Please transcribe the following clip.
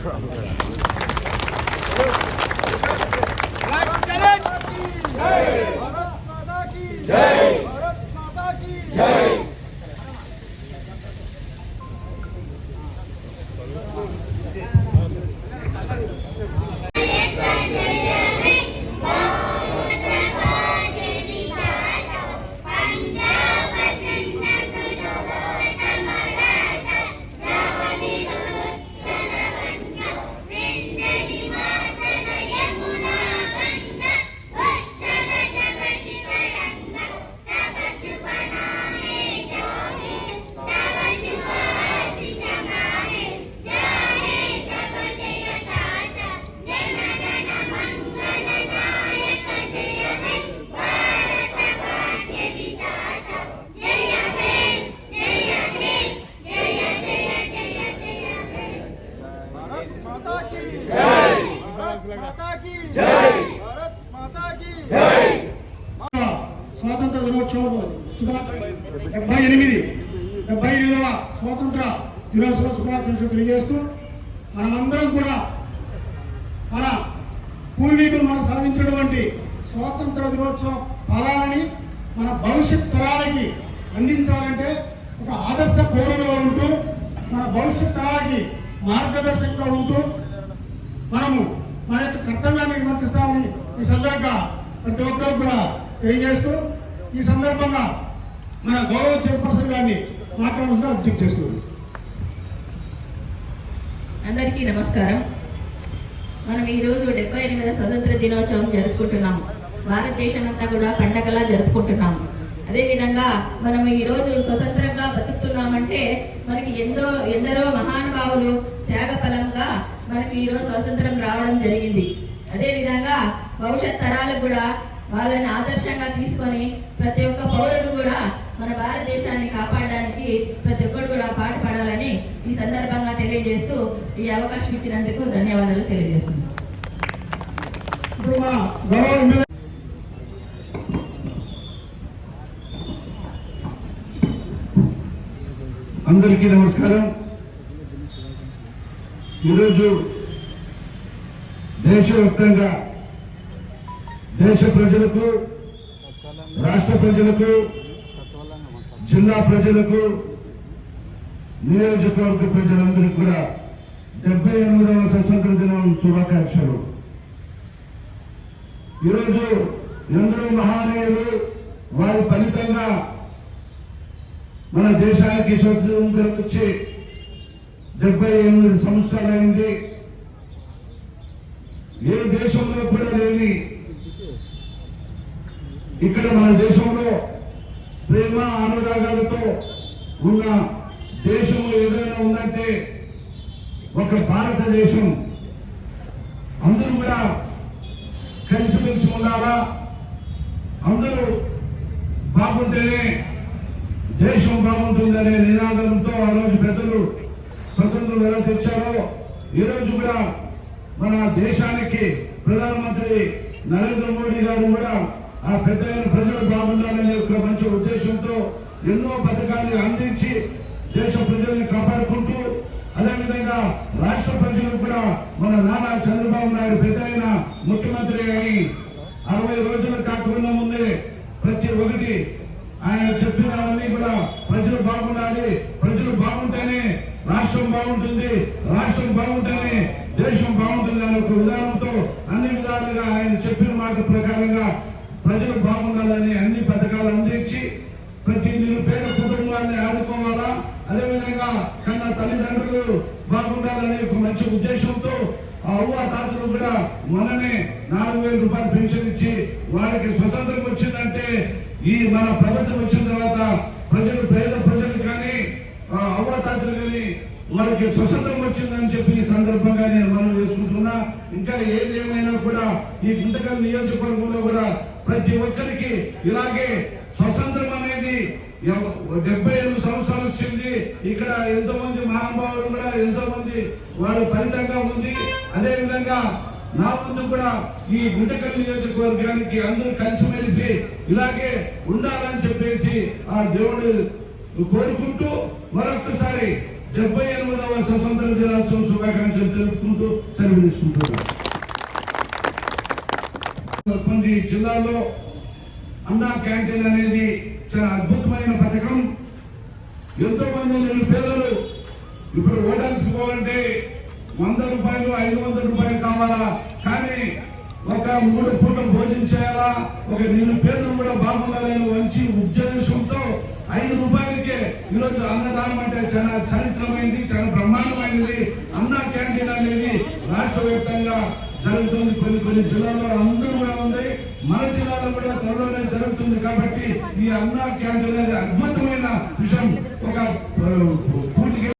స్వాతంత్ర డెబ్బై ఎనిమిది డెబ్బై ఎనిమిదవ స్వాతంత్ర దినోత్సవ శుభాకాంక్షలు తెలియజేస్తూ మనమందరం కూడా మన పూర్వీకులు మనం సాధించినటువంటి స్వాతంత్ర దినోత్సవ ఫలాలని మన భవిష్యత్ తరాలకి అందించాలంటే ఒక ఆదర్శ పౌరులుగా ఉంటూ మన భవిష్యత్ తరాలకి మార్గదర్శకంగా ఉంటూ మనము మన యొక్క కర్తవ్యాన్ని నిర్వర్తిస్తామని ఈ సందర్భంగా ప్రతి ఒక్కరు కూడా తెలియజేస్తూ ఈ సందర్భంగా మన గౌరవ చైర్పర్సన్ గారిని మాట్లాడాల్సిన చేస్తున్నాను. అందరికీ నమస్కారం. మనం ఈరోజు డెబ్బై ఎనిమిదవ స్వతంత్ర దినోత్సవం జరుపుకుంటున్నాము. భారతదేశం అంతా కూడా పండగలా జరుపుకుంటున్నాము. అదేవిధంగా మనం ఈరోజు స్వతంత్రంగా బతుకుతున్నామంటే మనకి ఎంతో ఎందరో మహానుభావులు త్యాగఫలంగా మనకి ఈరోజు స్వతంత్రం రావడం జరిగింది. అదేవిధంగా భవిష్యత్ తరాలకు కూడా వాళ్ళని ఆదర్శంగా తీసుకొని ప్రతి ఒక్క పౌరుడు కూడా మన భారతదేశాన్ని కాపాడడానికి ప్రతి ఒక్కరు కూడా పాటుపడాలని ఈ సందర్భంగా తెలియజేస్తూ ఈ అవకాశం ఇచ్చినందుకు ధన్యవాదాలు తెలియజేస్తున్నాను అందరికీ నమస్కారం. ఈరోజు దేశవ్యాప్తంగా దేశ ప్రజలకు రాష్ట్ర ప్రజలకు జిల్లా ప్రజలకు నియోజకవర్గ ప్రజలందరికీ కూడా డెబ్బై ఎనిమిదవ స్వతంత్ర దినం శుభాకాంక్షలు. ఈరోజు ఎందరో మహానీయులు వారి ఫలితంగా మన దేశానికి స్వతంత్రం వచ్చి డెబ్బై ఎనిమిది సంవత్సరాలు అయింది ఏ దేశంలో కూడా లేని ఇక్కడ మన దేశంలో ప్రేమ అనురాగాలతో ఉన్న దేశం ఏదైనా ఉందంటే ఒక భారతదేశం. అందరూ కూడా కలిసిమెలిసి ఉండాలా? అందరూ బాగుంటేనే దేశం బాగుంటుందనే నినాదంతో ఆ రోజు పెద్దలు స్వతంత్రం ఎలా తెచ్చారో ఈ రోజు కూడా మన దేశానికి ప్రధానమంత్రి నరేంద్ర మోడీ గారు కూడా ఆ పెద్ద ప్రజలు బాగుండాలనే ఒక మంచి ఉద్దేశంతో ఎన్నో పథకాన్ని అందించి దేశ ప్రజల్ని కాపాడుకుంటూ అదేవిధంగా రాష్ట్ర ప్రజలకు కూడా మన నానా చంద్రబాబు నాయుడు పెద్ద ఆయన ముఖ్యమంత్రి అయి అరవై రోజులు కాకుండా ముందే ప్రతి ఒక్కటి ఆయన చెప్పినవన్నీ కూడా ప్రజలు బాగుండాలి ప్రజలు బాగుంటేనే రాష్ట్రం బాగుంటుంది రాష్ట్రం బాగుంటేనే దేశం బాగుంటుంది అనే ఒక విధానంతో అన్ని విధాలుగా ఆయన చెప్పిన మాట ప్రకారంగా ప్రజలు బాగుండాలని అన్ని పథకాలు అందించి ప్రతి నిరుపేద కుటుంబాన్ని ఆదుకోవాలా? అదేవిధంగా కన్న తల్లిదండ్రులు బాగుండాలనే ఒక మంచి ఉద్దేశంతో ఆ అవ్వ తాతలు కూడా మననే నాలుగు వేల రూపాయలు పెన్షన్ ఇచ్చి వారికి స్వతంత్రం వచ్చిందంటే ఈ మన ప్రభుత్వం వచ్చిన తర్వాత ప్రజలు పేద ప్రజలు కానీ ఆ అవ్వ తాతలు కానీ వారికి స్వతంత్రం వచ్చిందని చెప్పి ఈ సందర్భంగా నేను మనం చేసుకుంటున్నా. ఇంకా ఏది ఏమైనా కూడా ఈ గుంటకల్ నియోజకవర్గంలో కూడా ప్రతి ఒక్కరికి ఇలాగే స్వతంత్రం అనేది డెబ్బై ఎనిమిది సంవత్సరాలు వచ్చింది. ఇక్కడ ఎంతో మంది మహానుభావులు కూడా ఎంతో మంది వారి ఫలితంగా ఉంది. అదే విధంగా నా ముందు కూడా ఈ గుంటకల్ నియోజకవర్గానికి అందరూ కలిసిమెలిసి ఇలాగే ఉండాలని చెప్పేసి ఆ దేవుడు కోరుకుంటూ మరొకసారి డెబ్బై ఎనిమిదవ స్వతంత్ర దినోత్సవం శుభాకాంక్షలు తెలుపుకుంటూ సెలవు తీసుకుంటున్నాను. కొన్ని జిల్లాలో అన్నా క్యాంటీన్ అనేది చాలా అద్భుతమైన పథకం. ఎంతో మంది నిరుపేదలు ఇప్పుడు ఓటాల్సి పోవాలంటే వంద రూపాయలు ఐదు వందల రూపాయలు కావాలా? కానీ ఒక మూడు పూట భోజనం చేయాలా? ఒక నిరుపేదలు కూడా బాగుండాలని మంచి ఉద్దేశంతో ఐదు రూపాయలకే ఈరోజు అన్నదానం అంటే చాలా చరిత్రమైంది చాలా బ్రహ్మాండమైనది అన్న క్యాంటీన్ అనేది రాష్ట్ర వ్యాప్తంగా జరుగుతుంది. కొన్ని కొన్ని జిల్లాల్లో అందరూ కూడా ఉంది. మన జిల్లాలో కూడా త్వరలోనే జరుగుతుంది కాబట్టి ఈ అన్నా క్యాంటీన్ అనేది అద్భుతమైన విషయం. ఒక